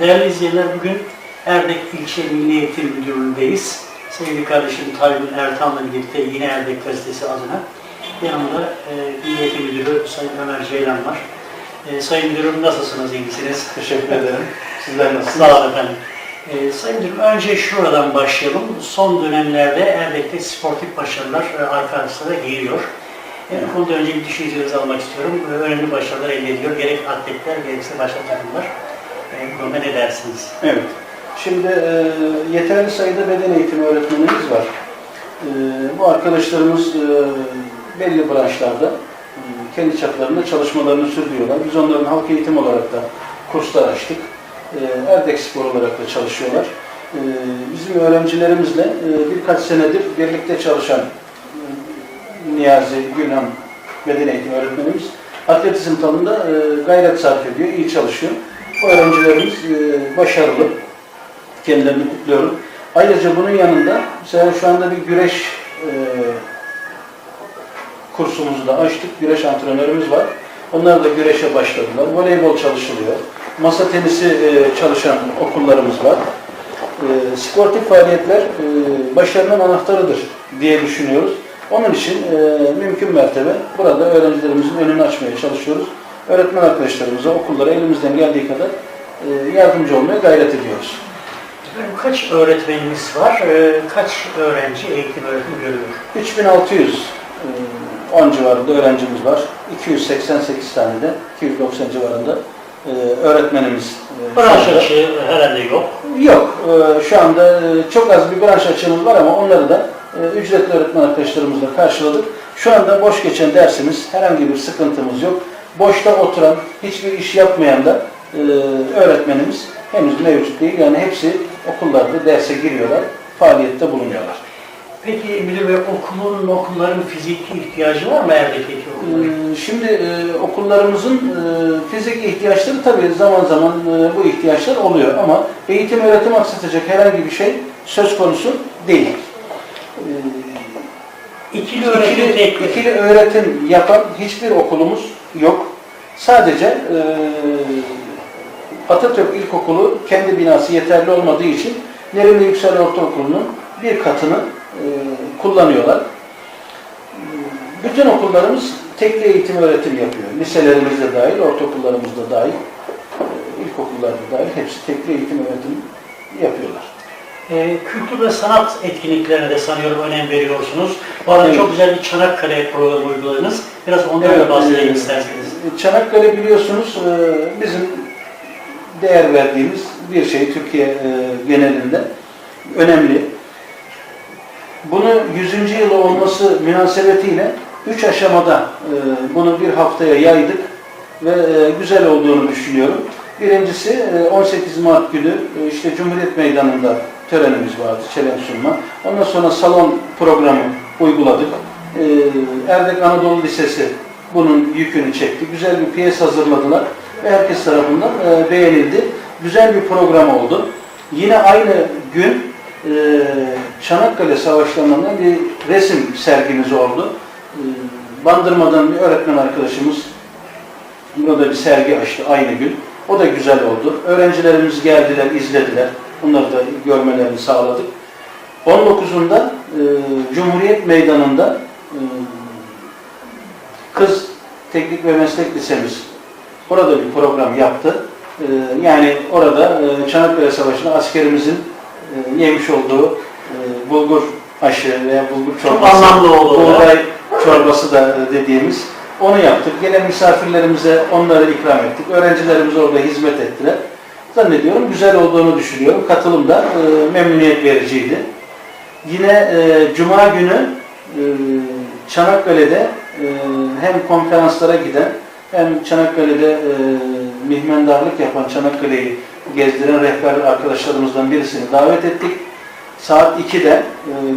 Değerli izleyenler bugün Erdek İlçe Milli Eğitim Müdürlüğü'ndeyiz. Sevgili kardeşim Tayyip Ertan'la birlikte yine Erdek Gazetesi adına yanımda e, Milli Eğitim Müdürü Sayın Ömer Ceylan var. E, Sayın Müdürüm nasılsınız, iyi misiniz? Teşekkür ederim. Sizler nasılsınız? Sağ olun efendim. E, Sayın Müdürüm önce şuradan başlayalım. Son dönemlerde Erdek'te sportif başarılar e, arka arka sıra geliyor. E, bu konuda önce bir düşüncelerinizi almak istiyorum. E, önemli başarılar elde ediyor. Gerek atletler gerekse başka takımlar. E, bu konuda ne dersiniz? Evet. Şimdi e, yeterli sayıda beden eğitimi öğretmenimiz var. E, bu arkadaşlarımız e, belli branşlarda e, kendi çaplarında çalışmalarını sürdürüyorlar. Biz onların halk eğitim olarak da kurslar açtık. E, Erdek Spor olarak da çalışıyorlar. E, bizim öğrencilerimizle e, birkaç senedir birlikte çalışan e, Niyazi Gülhan beden eğitimi öğretmenimiz atletizm dalında e, gayret sarf ediyor, iyi çalışıyor. Öğrencilerimiz e, başarılı. Kendilerini kutluyorum. Ayrıca bunun yanında mesela şu anda bir güreş e, kursumuzu da açtık. Güreş antrenörümüz var. Onlar da güreşe başladılar. Voleybol çalışılıyor. Masa tenisi e, çalışan okullarımız var. E, sportif faaliyetler başarının anahtarıdır diye düşünüyoruz. Onun için mümkün mertebe burada öğrencilerimizin önünü açmaya çalışıyoruz. Öğretmen arkadaşlarımıza, okullara elimizden geldiği kadar e, yardımcı olmaya gayret ediyoruz. Kaç öğretmenimiz var? E, Kaç öğrenci eğitim öğretim görüyor? 3600 e, 10 civarında öğrencimiz var. 288 tane de 290 civarında e, öğretmenimiz e, Branş açığı herhalde yok. Yok. e, Şu anda e, çok az bir branş açığımız var ama onları da e, ücretli öğretmen arkadaşlarımızla karşıladık. Şu anda boş geçen dersimiz, herhangi bir sıkıntımız yok. Boşta oturan, hiçbir iş yapmayan da e, öğretmenimiz henüz mevcut değil. Yani hepsi okullarda derse giriyorlar, faaliyette bulunuyorlar. Peki müdür bey okulun, okulların fiziki ihtiyacı var mı Erdek'teki okulların? Ee, Şimdi e, okullarımızın e, fizik ihtiyaçları tabii zaman zaman e, bu ihtiyaçlar oluyor ama eğitim öğretim aksatacak herhangi bir şey söz konusu değil. Ee, İkili öğretim İkili, tekli. ikili öğretim yapan hiçbir okulumuz yok. Sadece e, Atatürk İlkokulu kendi binası yeterli olmadığı için Nerimli Yüksel Ortaokulu'nun bir katını e, kullanıyorlar. Bütün okullarımız tekli eğitim öğretim yapıyor. Liselerimiz de dahil, ortaokullarımız da dahil, e, ilkokullar da dahil hepsi tekli eğitim öğretim yapıyorlar. Ee, kültür ve sanat etkinliklerine de sanıyorum önem veriyorsunuz. Bu arada Evet. çok güzel bir Çanakkale programı uyguladınız. Biraz ondan da Evet, bahsedelim e, isterseniz. Çanakkale biliyorsunuz e, bizim değer verdiğimiz bir şey Türkiye e, genelinde önemli. Bunu 100. yılı olması münasebetiyle 3 aşamada e, bunu bir haftaya yaydık ve e, güzel olduğunu düşünüyorum. Birincisi e, 18 Mart günü e, işte Cumhuriyet Meydanı'nda törenimiz vardı, çelenk sunma. Ondan sonra salon programı uyguladık. E, Erdek Anadolu Lisesi bunun yükünü çekti. Güzel bir piyes hazırladılar ve herkes tarafından e, beğenildi. Güzel bir program oldu. Yine aynı gün e, Çanakkale Savaşları'ndan bir resim sergimiz oldu. E, Bandırma'dan bir öğretmen arkadaşımız burada bir sergi açtı aynı gün. O da güzel oldu. Öğrencilerimiz geldiler, izlediler. Bunları da görmelerini sağladık. 19'unda e, Cumhuriyet Meydanı'nda e, Kız Teknik ve Meslek Lisemiz orada bir program yaptı. E, yani orada e, Çanakkale Savaşı'nda askerimizin e, yemiş olduğu e, bulgur aşı veya bulgur Çok çorbası, anlamlı oldu. buğday çorbası da e, dediğimiz onu yaptık. Gelen misafirlerimize onları ikram ettik. Öğrencilerimiz orada hizmet ettiler. Zannediyorum güzel olduğunu düşünüyorum. Katılım da e, memnuniyet vericiydi. Yine e, Cuma günü e, Çanakkale'de e, hem konferanslara giden hem Çanakkale'de e, mihmendarlık yapan Çanakkale'yi gezdiren rehber arkadaşlarımızdan birisini davet ettik. Saat 2'de e,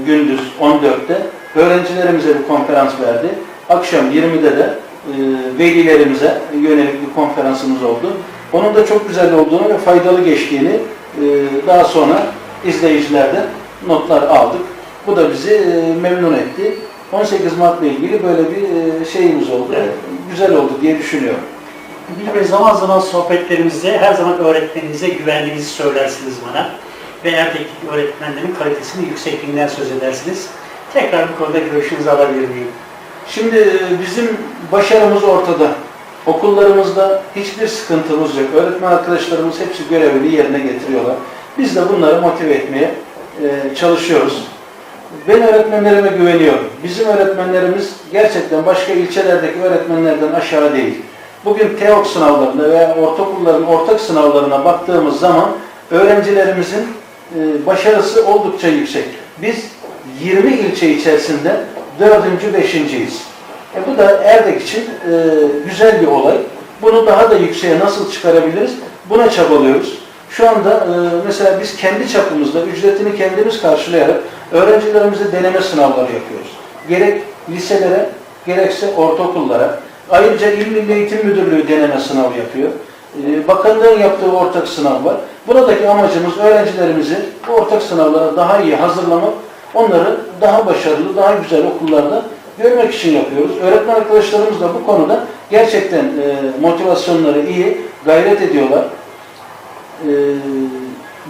gündüz 14'te öğrencilerimize bir konferans verdi. Akşam 20'de de e, velilerimize yönelik bir konferansımız oldu. Onun da çok güzel olduğunu ve faydalı geçtiğini e, daha sonra izleyicilerden notlar aldık. Bu da bizi e, memnun etti. 18 Mart'la ilgili böyle bir e, şeyimiz oldu. Evet. Güzel oldu diye düşünüyorum. Bir zaman zaman sohbetlerimizde her zaman öğretmeninize güvendiğinizi söylersiniz bana. Ve Erdek'teki öğretmenlerin kalitesini yüksekliğinden söz edersiniz. Tekrar bu konuda görüşünüzü alabilir miyim? Şimdi bizim başarımız ortada. Okullarımızda hiçbir sıkıntımız yok. Öğretmen arkadaşlarımız hepsi görevini yerine getiriyorlar. Biz de bunları motive etmeye e, çalışıyoruz. Ben öğretmenlerime güveniyorum. Bizim öğretmenlerimiz gerçekten başka ilçelerdeki öğretmenlerden aşağı değil. Bugün TEOK sınavlarına veya ortaokulların ortak sınavlarına baktığımız zaman öğrencilerimizin e, başarısı oldukça yüksek. Biz 20 ilçe içerisinde 4. 5.yiz. E bu da Erdek için e, güzel bir olay. Bunu daha da yükseğe nasıl çıkarabiliriz? Buna çabalıyoruz. Şu anda e, mesela biz kendi çapımızda ücretini kendimiz karşılayarak öğrencilerimize deneme sınavları yapıyoruz. Gerek liselere gerekse ortaokullara. Ayrıca İl Milli Eğitim Müdürlüğü deneme sınavı yapıyor. E, bakanlığın yaptığı ortak sınav var. Buradaki amacımız öğrencilerimizi bu ortak sınavlara daha iyi hazırlamak, onları daha başarılı, daha güzel okullarda görmek için yapıyoruz. Öğretmen arkadaşlarımız da bu konuda gerçekten e, motivasyonları iyi, gayret ediyorlar. E,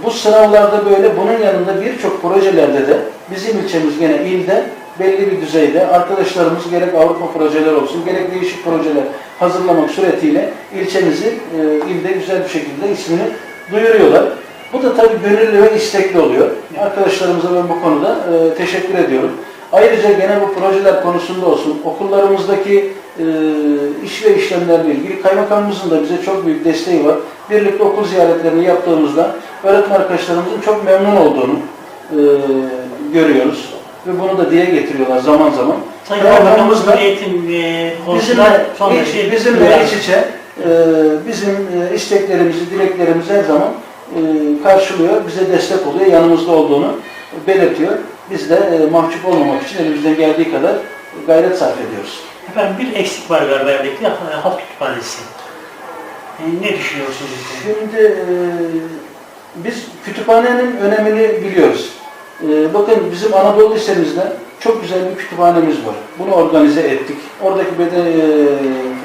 bu sınavlarda böyle bunun yanında birçok projelerde de bizim ilçemiz gene ilde belli bir düzeyde arkadaşlarımız gerek Avrupa projeler olsun gerek değişik projeler hazırlamak suretiyle ilçemizi e, ilde güzel bir şekilde ismini duyuruyorlar. Bu da tabii gönüllü ve istekli oluyor. Arkadaşlarımıza ben bu konuda e, teşekkür ediyorum. Ayrıca gene bu projeler konusunda olsun, okullarımızdaki e, iş ve işlemlerle ilgili kaymakamımızın da bize çok büyük desteği var. Birlikte okul ziyaretlerini yaptığımızda öğretmen arkadaşlarımızın çok memnun olduğunu e, görüyoruz. Ve bunu da dile getiriyorlar zaman zaman. Kaymakamımız da eğitim e, bizimle, iç, bizimle duyarlı. iç içe e, bizim e, isteklerimizi, dileklerimizi her zaman e, karşılıyor, bize destek oluyor, yanımızda olduğunu belirtiyor. Biz de e, mahcup olmamak için elimizden geldiği kadar gayret sarf ediyoruz. Efendim bir eksik var galiba Erdek'te, e, halk kütüphanesi. E, ne düşünüyorsunuz? Şimdi e, biz kütüphanenin önemini biliyoruz. E, bakın bizim Anadolu Lisemizde çok güzel bir kütüphanemiz var. Bunu organize ettik. Oradaki bede,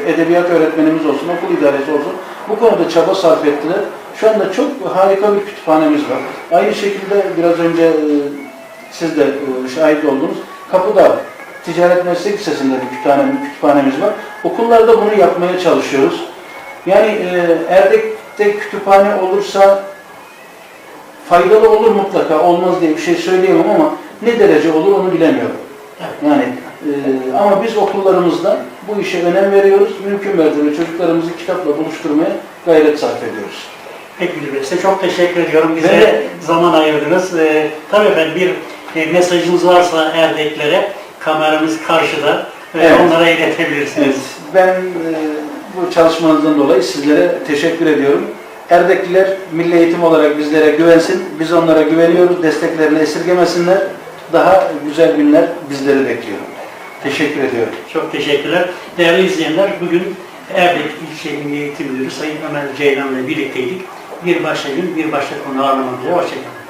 e, edebiyat öğretmenimiz olsun, okul idaresi olsun bu konuda çaba sarf ettiler. Şu anda çok harika bir kütüphanemiz var. Aynı şekilde biraz önce e, siz de e, şahit oldunuz. Kapıda Ticaret Meslek Lisesi'nde bir kütüphane, kütüphanemiz var. Okullarda bunu yapmaya çalışıyoruz. Yani e, Erdek'te kütüphane olursa faydalı olur mutlaka, olmaz diye bir şey söyleyemem ama ne derece olur onu bilemiyorum. Yani e, ama biz okullarımızda bu işe önem veriyoruz. Mümkün mertebe çocuklarımızı kitapla buluşturmaya gayret sarf ediyoruz. Peki Müdür Bey, size çok teşekkür ediyorum. Bize Evet. zaman ayırdınız. Ee, tabii efendim bir e, mesajınız varsa Erdeklere kameramız karşıda. Ee, Evet. Onlara iletebilirsiniz. Evet, ben e, bu çalışmanızdan dolayı sizlere teşekkür ediyorum. Erdekliler milli eğitim olarak bizlere güvensin. Biz onlara güveniyoruz. Desteklerini esirgemesinler. Daha güzel günler bizleri bekliyor. Teşekkür ediyorum. Çok teşekkürler. Değerli izleyenler, bugün Erdek İlçe Milli Eğitim Müdürü Sayın Ömer Ceylan ile birlikteydik. Bir başka gün, bir başka konu üzere. Hoşçakalın.